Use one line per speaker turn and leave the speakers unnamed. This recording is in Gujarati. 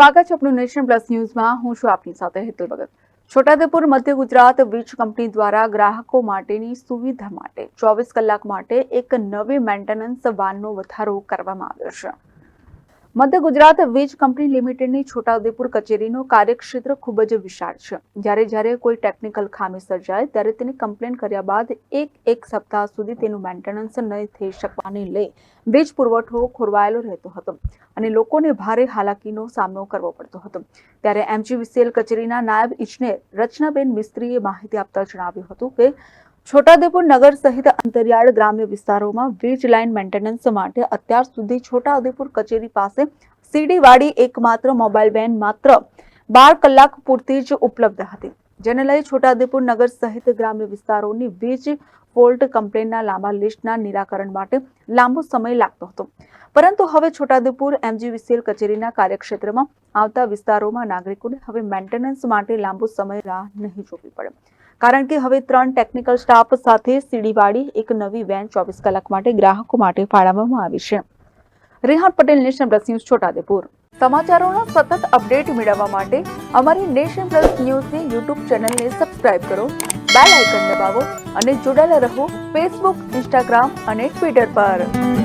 સ્વાગત છે આપણું નેશન પ્લસ ન્યૂઝમાં. હું છું આપની સાથે હેતુલ ભગત. છોટાઉદેપુર, મધ્ય ગુજરાત વીજ કંપની દ્વારા ગ્રાહકો માટેની સુવિધા માટે ચોવીસ કલાક માટે એક નવી મેન્ટેનન્સ વાનનો વધારો કરવામાં આવ્યો છે. મધ્ય ગુજરાત વીજ કંપની લિમિટેડની છોટાઉદેપુર કચેરીનો કાર્યક્ષેત્ર ખૂબ જ વિશાળ છે. જ્યારે જ્યારે કોઈ ટેકનિકલ ખામી સર્જાય, ત્યારે તેની કમ્પ્લેન કર્યા બાદ એક એક સપ્તાહ સુધી તેનું મેન્ટેનન્સ નહીં થઈ શકવાને લઈ વીજ પુરવઠો ખોરવાયેલો રહેતો હતો અને લોકોને ભારે હાલાકીનો સામનો કરવો પડતો હતો. ત્યારે એમજીવીસીએલ કચેરીના નાયબ ઇજનેર રચનાબેન મિસ્ત્રીએ માહિતી આપતા જણાવ્યું હતું કે છોટાઉદેપુર નગર સહિત અંતરિયાળ ગ્રામ્ય વિસ્તારોમાં વીજ લાઇન મેન્ટેનન્સ માટે અત્યાર સુધી છોટાઉદેપુર કચેરી પાસે સીડીવાળી એકમાત્ર મોબાઈલ વેન માત્ર બાર કલાક પૂરતી જ ઉપલબ્ધ હતી, જેને લઈ છોટાઉદેપુર નગર સહિત ગ્રામ્ય વિસ્તારોની વીજ ફોલ્ટ કમ્પ્લેનના લાંબા લિસ્ટના નિરાકરણ માટે લાંબો સમય લાગતો હતો. પરંતુ હવે છોટાઉદેપુર એમજીવીસીએલ કચેરીના કાર્યક્ષેત્રમાં આવતા વિસ્તારોમાં નાગરિકોને હવે મેન્ટેનન્સ માટે લાંબો સમય રાહ નહીં જોવી પડે. કારણ કે હવે ત્રણ ટેકનિકલ સ્ટાફ સાથે સીડીવાળી એક નવી વેન ચોવીસ કલાક માટે ગ્રાહકો માટે ફાળવવામાં આવી છે. Rehan Patel, Nation Plus News Chhotadepur સમાચારોનો સતત અપડેટ મેળવવા માટે અમારી નેશન પ્લસ ન્યૂઝની યુટ્યુબ ચેનલને સબસ્ક્રાઇબ કરો, બેલ આઇકન દબાવો અને જોડાયેલા રહો ફેસબુક ઇન્સ્ટાગ્રામ અને ટ્વિટર પર.